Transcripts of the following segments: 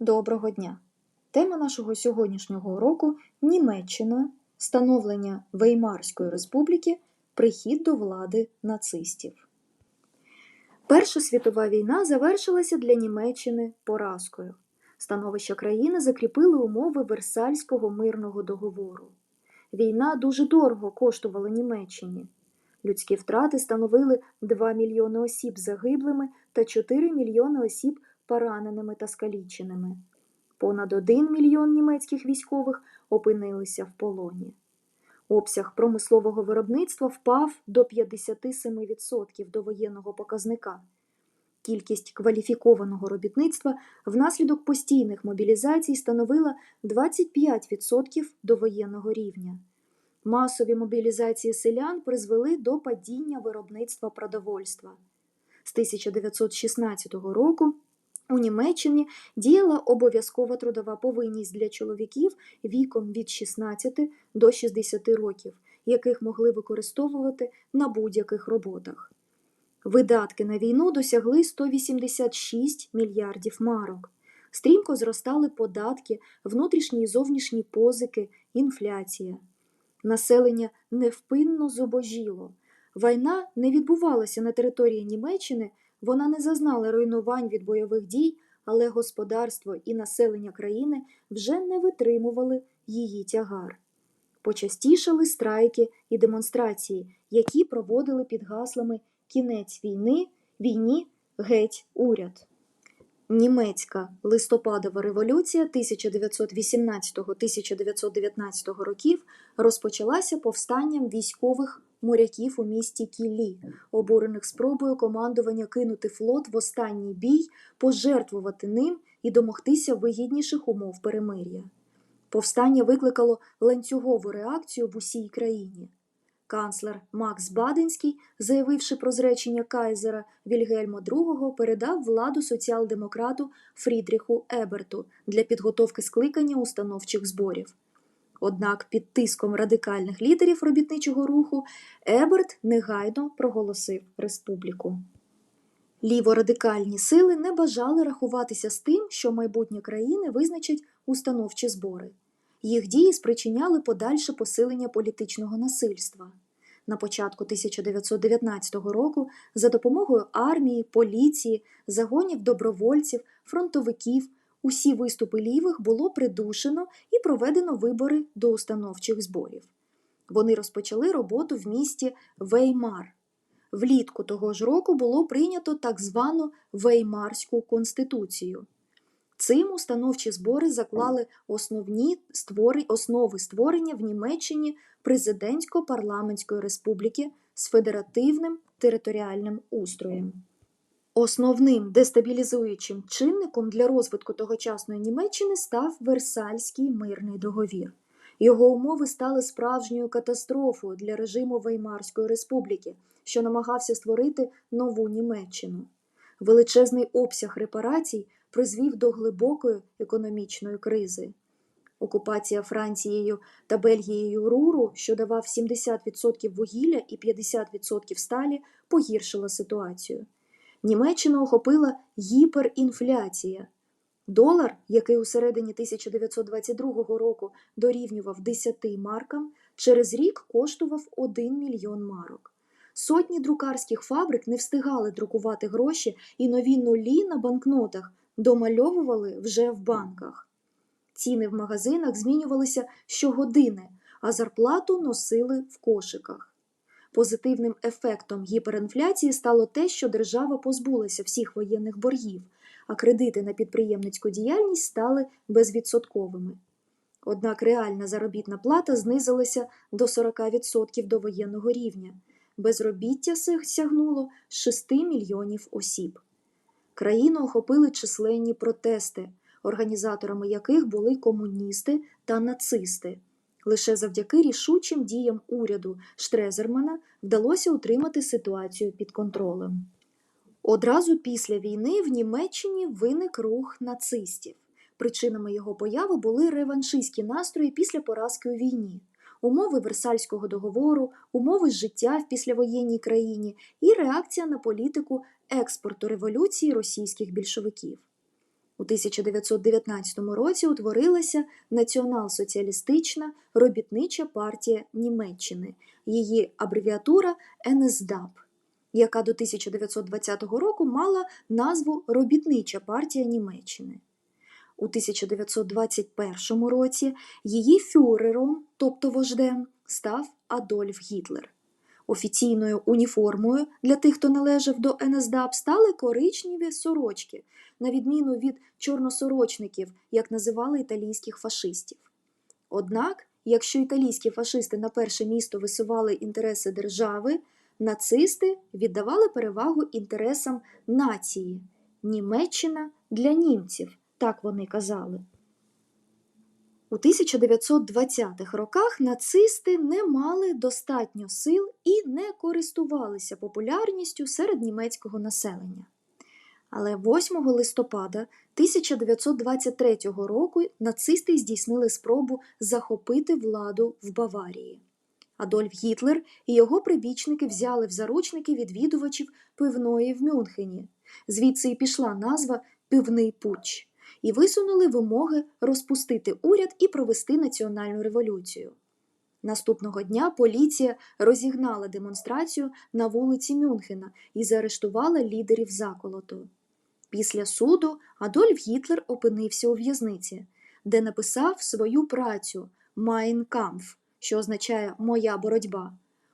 Доброго дня! Тема нашого сьогоднішнього уроку Німеччина, становлення Веймарської республіки, прихід до влади нацистів. Перша світова війна завершилася для Німеччини поразкою. Становище країни закріпили умови Версальського мирного договору. Війна дуже дорого коштувала Німеччині. Людські втрати становили 2 мільйони осіб загиблими та 4 мільйони осіб пораненими та скаліченими. Понад 1 мільйон німецьких військових опинилися в полоні. Обсяг промислового виробництва впав до 57% до воєнного показника. Кількість кваліфікованого робітництва внаслідок постійних мобілізацій становила 25% до воєнного рівня. Масові мобілізації селян призвели до падіння виробництва продовольства. З 1916 року у Німеччині діяла обов'язкова трудова повинність для чоловіків віком від 16 до 60 років, яких могли використовувати на будь-яких роботах. Видатки на війну досягли 186 мільярдів марок. Стрімко зростали податки, внутрішні і зовнішні позики, інфляція. Населення невпинно зубожіло. Війна не відбувалася на території Німеччини, вона не зазнала руйнувань від бойових дій, але господарство і населення країни вже не витримували її тягар. Почастішали страйки і демонстрації, які проводили під гаслами Кінець війни, війні, геть уряд. Німецька листопадова революція 1918-1919 років розпочалася повстанням військових моряків у місті Кіллі, обурених спробою командування кинути флот в останній бій, пожертвувати ним і домогтися вигідніших умов перемир'я. Повстання викликало ланцюгову реакцію в усій країні. Канцлер Макс Баденський, заявивши про зречення кайзера Вільгельма II, передав владу соціал-демократу Фрідріху Еберту для підготовки скликання установчих зборів. Однак під тиском радикальних лідерів робітничого руху Еберт негайно проголосив республіку. Ліворадикальні сили не бажали рахуватися з тим, що майбутнє країни визначать установчі збори. Їх дії спричиняли подальше посилення політичного насильства. На початку 1919 року за допомогою армії, поліції, загонів добровольців, фронтовиків, усі виступи лівих було придушено і проведено вибори до установчих зборів. Вони розпочали роботу в місті Веймар. Влітку того ж року було прийнято так звану Веймарську конституцію. Цим установчі збори заклали основні створи, основи створення в Німеччині президентсько-парламентської республіки з федеративним територіальним устроєм. Основним дестабілізуючим чинником для розвитку тогочасної Німеччини став Версальський мирний договір. Його умови стали справжньою катастрофою для режиму Веймарської республіки, що намагався створити нову Німеччину. Величезний обсяг репарацій призвів до глибокої економічної кризи. Окупація Францією та Бельгією Руру, що давав 70% вугілля і 50% сталі, погіршила ситуацію. Німеччину охопила гіперінфляція. Долар, який у середині 1922 року дорівнював 10 маркам, через рік коштував 1 мільйон марок. Сотні друкарських фабрик не встигали друкувати гроші, і нові нулі на банкнотах домальовували вже в банках. Ціни в магазинах змінювалися щогодини, а зарплату носили в кошиках. Позитивним ефектом гіперінфляції стало те, що держава позбулася всіх воєнних боргів, а кредити на підприємницьку діяльність стали безвідсотковими. Однак реальна заробітна плата знизилася до 40% до воєнного рівня. Безробіття сягнуло 6 мільйонів осіб. Країну охопили численні протести, організаторами яких були комуністи та нацисти. Лише завдяки рішучим діям уряду Штрезермана вдалося утримати ситуацію під контролем. Одразу після війни в Німеччині виник рух нацистів. Причинами його появи були реваншистські настрої після поразки у війні, умови Версальського договору, умови життя в післявоєнній країні і реакція на політику експорту революції російських більшовиків. У 1919 році утворилася Націонал-соціалістична робітнича партія Німеччини, її абревіатура НСДАП, яка до 1920 року мала назву Робітнича партія Німеччини. У 1921 році її фюрером, тобто вождем, став Адольф Гітлер. Офіційною уніформою для тих, хто належав до НСДАП, стали коричневі сорочки, на відміну від чорносорочників, як називали італійських фашистів. Однак, якщо італійські фашисти на перше місто висували інтереси держави, нацисти віддавали перевагу інтересам нації Німеччина для німців, так вони казали. У 1920-х роках нацисти не мали достатньо сил і не користувалися популярністю серед німецького населення. Але 8 листопада 1923 року нацисти здійснили спробу захопити владу в Баварії. Адольф Гітлер і його прибічники взяли в заручники відвідувачів пивної в Мюнхені. Звідси і пішла назва Пивний путч, і висунули вимоги розпустити уряд і провести національну революцію. Наступного дня поліція розігнала демонстрацію на вулиці Мюнхена і заарештувала лідерів заколоту. Після суду Адольф Гітлер опинився у в'язниці, де написав свою працю Майн Кампф, що означає Моя боротьба,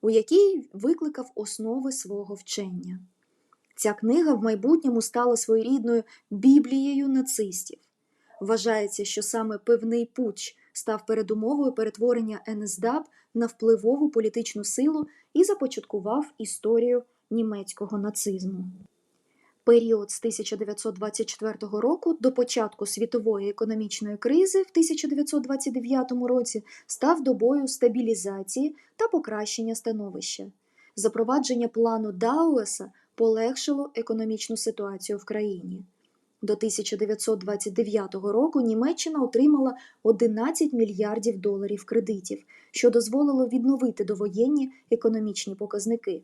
у якій викликав основи свого вчення. Ця книга в майбутньому стала своєрідною біблією нацистів. Вважається, що саме пивний путч став передумовою перетворення НСДАП на впливову політичну силу і започаткував історію німецького нацизму. Період з 1924 року до початку світової економічної кризи в 1929 році став добою стабілізації та покращення становища. Запровадження плану Дауеса полегшило економічну ситуацію в країні. До 1929 року Німеччина отримала 11 мільярдів доларів кредитів, що дозволило відновити довоєнні економічні показники.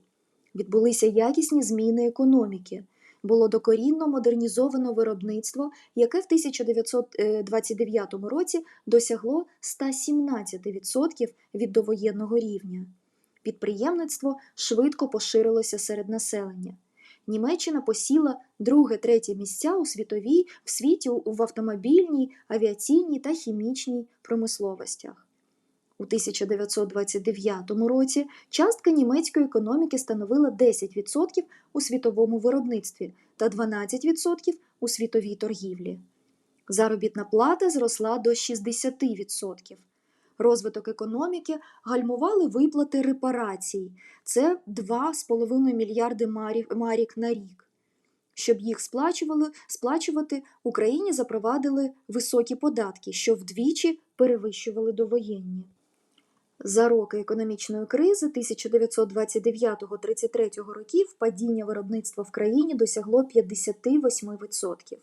Відбулися якісні зміни економіки. Було докорінно модернізовано виробництво, яке в 1929 році досягло 117% від довоєнного рівня. Підприємництво швидко поширилося серед населення. Німеччина посіла друге-третє місця у світовій в світі в автомобільній, авіаційній та хімічній промисловостях. У 1929 році частка німецької економіки становила 10% у світовому виробництві та 12% у світовій торгівлі. Заробітна плата зросла до 60%. Розвиток економіки гальмували виплати репарацій це 2,5 мільярди марік на рік. Щоб їх сплачували, сплачувати, Україні запровадили високі податки, що вдвічі перевищували довоєнні. За роки економічної кризи 1929-33 років падіння виробництва в країні досягло 58%.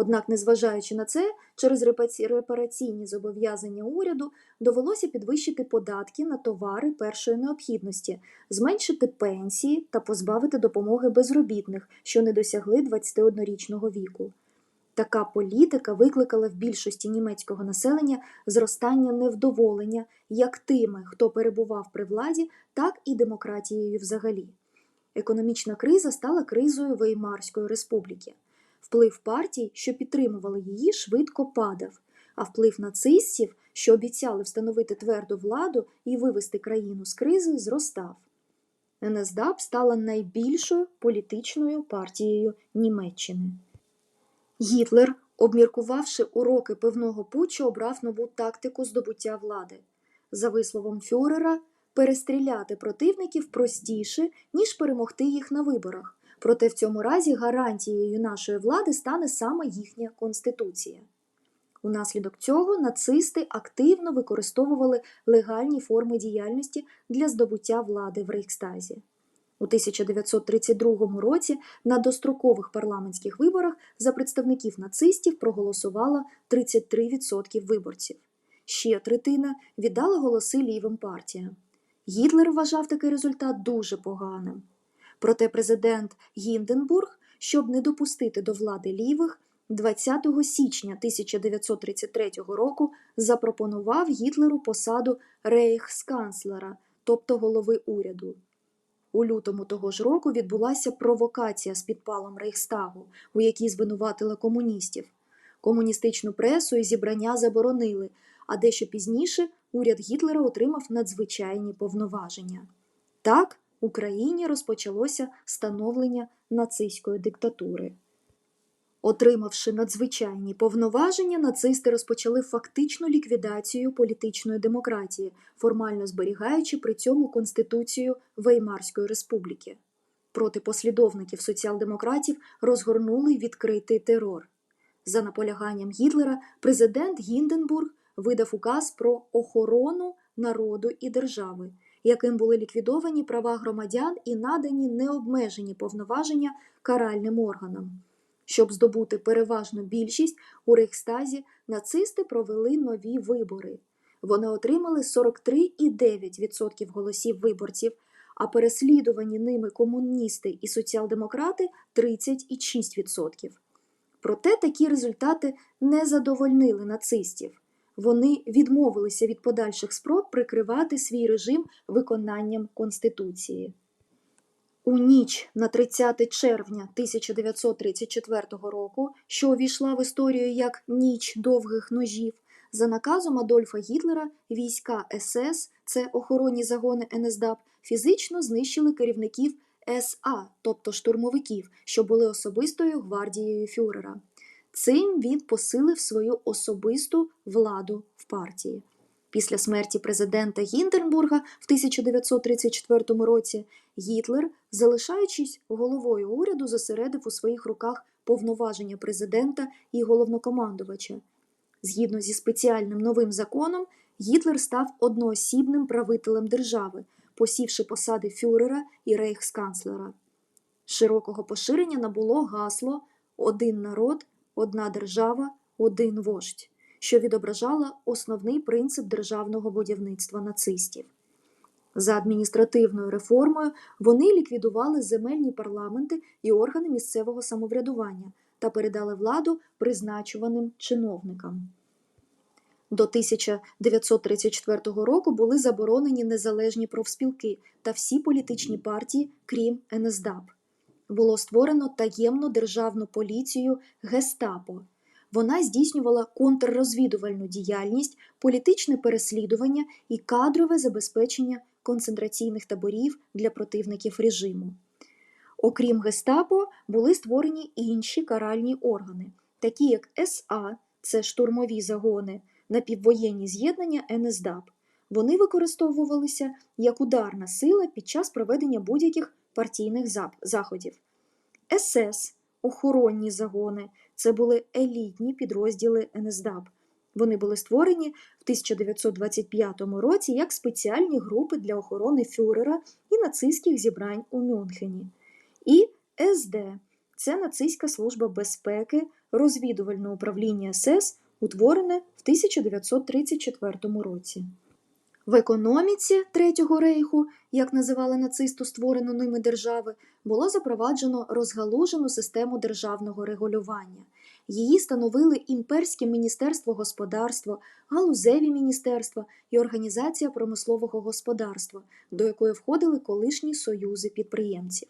Однак, незважаючи на це, через репараційні зобов'язання уряду довелося підвищити податки на товари першої необхідності, зменшити пенсії та позбавити допомоги безробітних, що не досягли 21-річного віку. Така політика викликала в більшості німецького населення зростання невдоволення як тими, хто перебував при владі, так і демократією взагалі. Економічна криза стала кризою Веймарської республіки. Вплив партій, що підтримували її, швидко падав, а вплив нацистів, що обіцяли встановити тверду владу і вивести країну з кризи, зростав. НСДАП стала найбільшою політичною партією Німеччини. Гітлер, обміркувавши уроки певного путчу, обрав нову тактику здобуття влади. За висловом Фюрера, перестріляти противників простіше, ніж перемогти їх на виборах. Проте в цьому разі гарантією нашої влади стане саме їхня конституція. Унаслідок цього нацисти активно використовували легальні форми діяльності для здобуття влади в Рейхстазі. У 1932 році на дострокових парламентських виборах за представників нацистів проголосувало 33% виборців. Ще третина віддала голоси лівим партіям. Гітлер вважав такий результат дуже поганим. Проте президент Гінденбург, щоб не допустити до влади лівих, 20 січня 1933 року запропонував Гітлеру посаду рейхсканцлера, тобто голови уряду. У лютому того ж року відбулася провокація з підпалом Рейхстагу, у якій звинуватили комуністів. Комуністичну пресу і зібрання заборонили, а дещо пізніше уряд Гітлера отримав надзвичайні повноваження. Так, Україні розпочалося становлення нацистської диктатури. Отримавши надзвичайні повноваження, нацисти розпочали фактичну ліквідацію політичної демократії, формально зберігаючи при цьому Конституцію Веймарської республіки. Проти послідовників соціал-демократів розгорнули відкритий терор. За наполяганням Гітлера, президент Гінденбург видав указ про охорону народу і держави, яким були ліквідовані права громадян і надані необмежені повноваження каральним органам. Щоб здобути переважну більшість у Рейхстазі, нацисти провели нові вибори. Вони отримали 43,9% голосів виборців, а переслідувані ними комуністи і соціал-демократи 30,6%. Проте такі результати не задовольнили нацистів. Вони відмовилися від подальших спроб прикривати свій режим виконанням Конституції. У ніч на 30 червня 1934 року, що увійшла в історію як ніч довгих ножів, за наказом Адольфа Гітлера війська СС, це охоронні загони НСДАП, фізично знищили керівників СА, тобто штурмовиків, що були особистою гвардією фюрера. Цим він посилив свою особисту владу в партії. Після смерті президента Гінденбурга в 1934 році Гітлер, залишаючись головою уряду, зосередив у своїх руках повноваження президента і головнокомандувача. Згідно зі спеціальним новим законом, Гітлер став одноосібним правителем держави, посівши посади фюрера і рейхсканцлера. Широкого поширення набуло гасло Один народ, одна держава, один вождь що відображала основний принцип державного будівництва нацистів. За адміністративною реформою вони ліквідували земельні парламенти і органи місцевого самоврядування та передали владу призначуваним чиновникам. До 1934 року були заборонені незалежні профспілки та всі політичні партії, крім НСДАП. Було створено таємну державну поліцію Гестапо. Вона здійснювала контррозвідувальну діяльність, політичне переслідування і кадрове забезпечення концентраційних таборів для противників режиму. Окрім Гестапо, були створені інші каральні органи, такі як СА, це штурмові загони, напіввоєнні з'єднання НСДАП. Вони використовувалися як ударна сила під час проведення будь-яких партійних заходів. СС охоронні загони. Це були елітні підрозділи НСДАП. Вони були створені в 1925 році як спеціальні групи для охорони фюрера і нацистських зібрань у Мюнхені. І СД це нацистська служба безпеки, розвідувальне управління СС, утворене в 1934 році. В економіці Третього рейху, як називали нацисту створену ними держави, було запроваджено розгалужену систему державного регулювання. Її становили імперське міністерство господарства, галузеві міністерства і організація промислового господарства, до якої входили колишні союзи підприємців.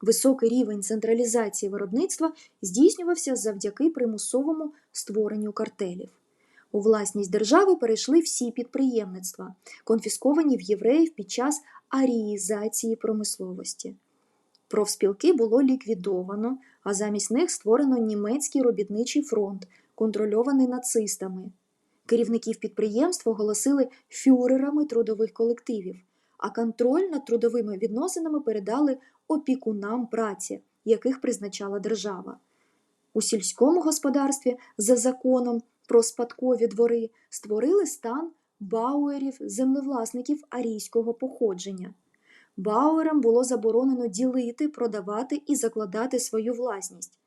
Високий рівень централізації виробництва здійснювався завдяки примусовому створенню картелів. У власність держави перейшли всі підприємництва, конфісковані в євреїв під час аріїзації промисловості. Профспілки було ліквідовано, а замість них створено німецький робітничий фронт, контрольований нацистами. Керівників підприємств оголосили фюрерами трудових колективів, а контроль над трудовими відносинами передали опікунам праці, яких призначала держава. У сільському господарстві за законом про спадкові двори створили стан бауерів землевласників арійського походження. Бауерам було заборонено ділити, продавати і закладати свою власність.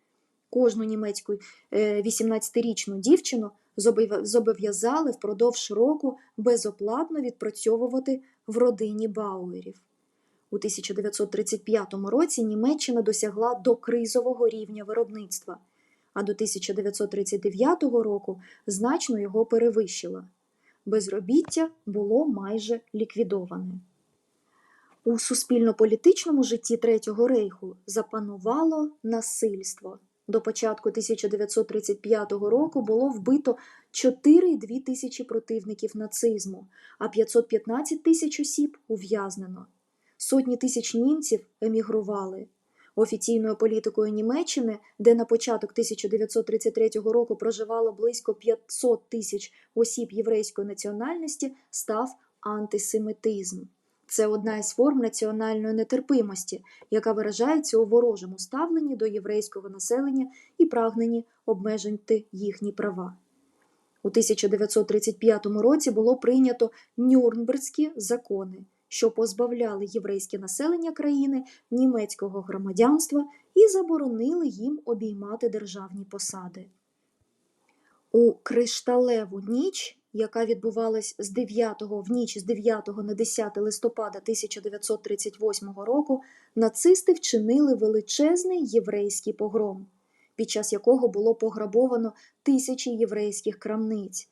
Кожну німецьку 18-річну дівчину зобов'язали впродовж року безоплатно відпрацьовувати в родині Бауерів. У 1935 році Німеччина досягла докризового рівня виробництва. А до 1939 року значно його перевищила. Безробіття було майже ліквідоване. У суспільно-політичному житті Третього рейху запанувало насильство. До початку 1935 року було вбито 4,2 тисячі противників нацизму, а 515 тисяч осіб ув'язнено. Сотні тисяч німців емігрували. Офіційною політикою Німеччини, де на початок 1933 року проживало близько 500 тисяч осіб єврейської національності, став антисемітизм. Це одна із форм національної нетерпимості, яка виражається у ворожому ставленні до єврейського населення і прагненні обмежити їхні права. У 1935 році було прийнято Нюрнберзькі закони, що позбавляли єврейське населення країни німецького громадянства і заборонили їм обіймати державні посади. У кришталеву ніч, яка відбувалась з 9 в ніч з 9 на 10 листопада 1938 року, нацисти вчинили величезний єврейський погром, під час якого було пограбовано тисячі єврейських крамниць.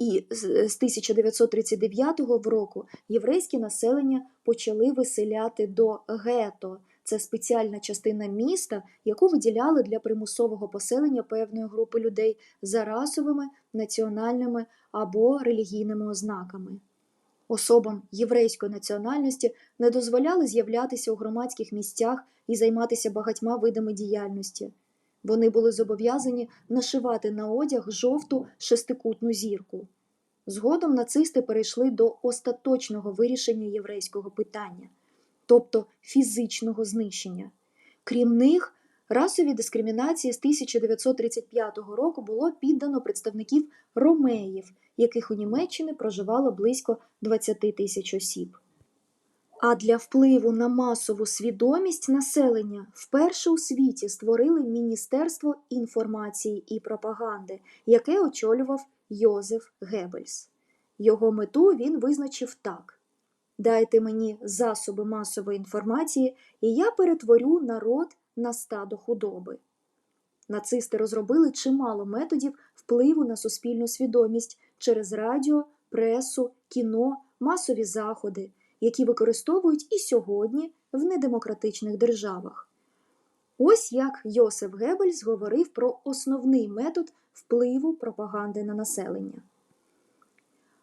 І з з 1939 року єврейське населення почали виселяти до гето. Це спеціальна частина міста, яку виділяли для примусового поселення певної групи людей за расовими, національними або релігійними ознаками. Особам єврейської національності не дозволяли з'являтися у громадських місцях і займатися багатьма видами діяльності. Вони були зобов'язані нашивати на одяг жовту шестикутну зірку. Згодом нацисти перейшли до остаточного вирішення єврейського питання, тобто фізичного знищення. Крім них, расові дискримінації з 1935 року було піддано представників ромеїв, яких у Німеччині проживало близько 20 тисяч осіб. А для впливу на масову свідомість населення вперше у світі створили Міністерство інформації і пропаганди, яке очолював Йозеф Геббельс. Його мету він визначив так: Дайте мені засоби масової інформації, і я перетворю народ на стадо худоби. Нацисти розробили чимало методів впливу на суспільну свідомість через радіо, пресу, кіно, масові заходи які використовують і сьогодні в недемократичних державах. Ось як Йосиф Геббельс говорив про основний метод впливу пропаганди на населення.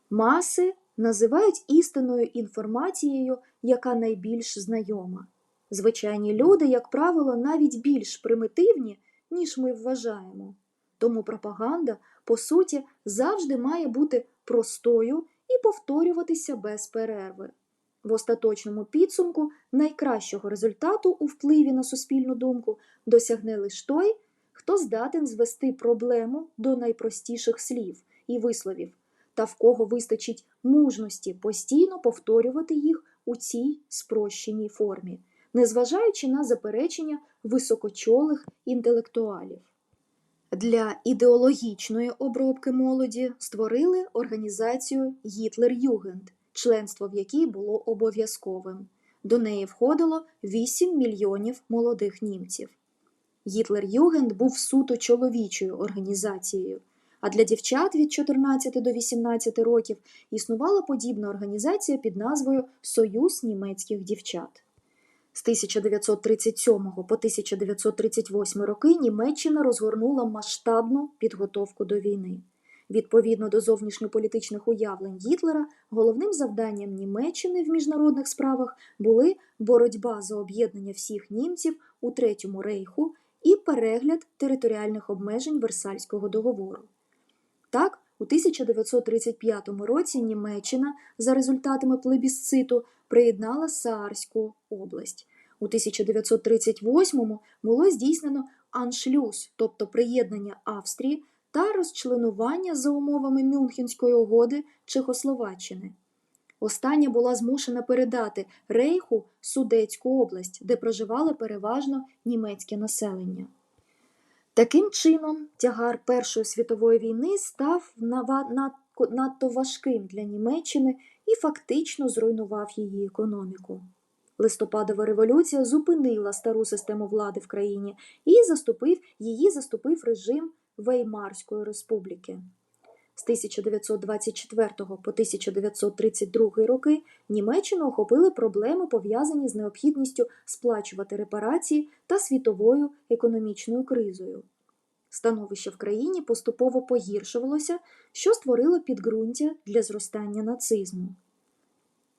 Маси називають істинною інформацією, яка найбільш знайома. Звичайні люди, як правило, навіть більш примітивні, ніж ми вважаємо. Тому пропаганда, по суті, завжди має бути простою і повторюватися без перерви. В остаточному підсумку найкращого результату у впливі на суспільну думку досягне лише той, хто здатен звести проблему до найпростіших слів і висловів, та в кого вистачить мужності постійно повторювати їх у цій спрощеній формі, незважаючи на заперечення високочолих інтелектуалів. Для ідеологічної обробки молоді створили організацію Гітлер-Югенд членство в якій було обов'язковим. До неї входило 8 мільйонів молодих німців. Гітлер-Югенд був суто чоловічою організацією, а для дівчат від 14 до 18 років існувала подібна організація під назвою Союз німецьких дівчат. З 1937 по 1938 роки Німеччина розгорнула масштабну підготовку до війни. Відповідно до зовнішньополітичних уявлень Гітлера, головним завданням Німеччини в міжнародних справах були боротьба за об'єднання всіх німців у Третьому рейху і перегляд територіальних обмежень Версальського договору. Так, у 1935 році Німеччина за результатами плебісциту приєднала Саарську область. У 1938 було здійснено аншлюз, тобто приєднання Австрії та розчленування за умовами Мюнхенської угоди Чехословаччини. Остання була змушена передати Рейху Судецьку область, де проживало переважно німецьке населення. Таким чином, тягар Першої світової війни став надто важким для Німеччини і фактично зруйнував її економіку. Листопадова революція зупинила стару систему влади в країні і заступив, її заступив режим Веймарської республіки. З 1924 по 1932 роки Німеччину охопили проблеми, пов'язані з необхідністю сплачувати репарації та світовою економічною кризою. Становище в країні поступово погіршувалося, що створило підґрунтя для зростання нацизму.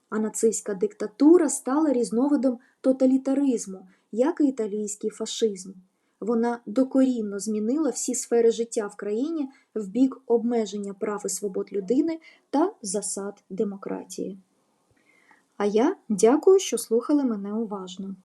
А нацистська диктатура стала різновидом тоталітаризму, як і італійський фашизм. Вона докорінно змінила всі сфери життя в країні в бік обмеження прав і свобод людини та засад демократії. А я дякую, що слухали мене уважно.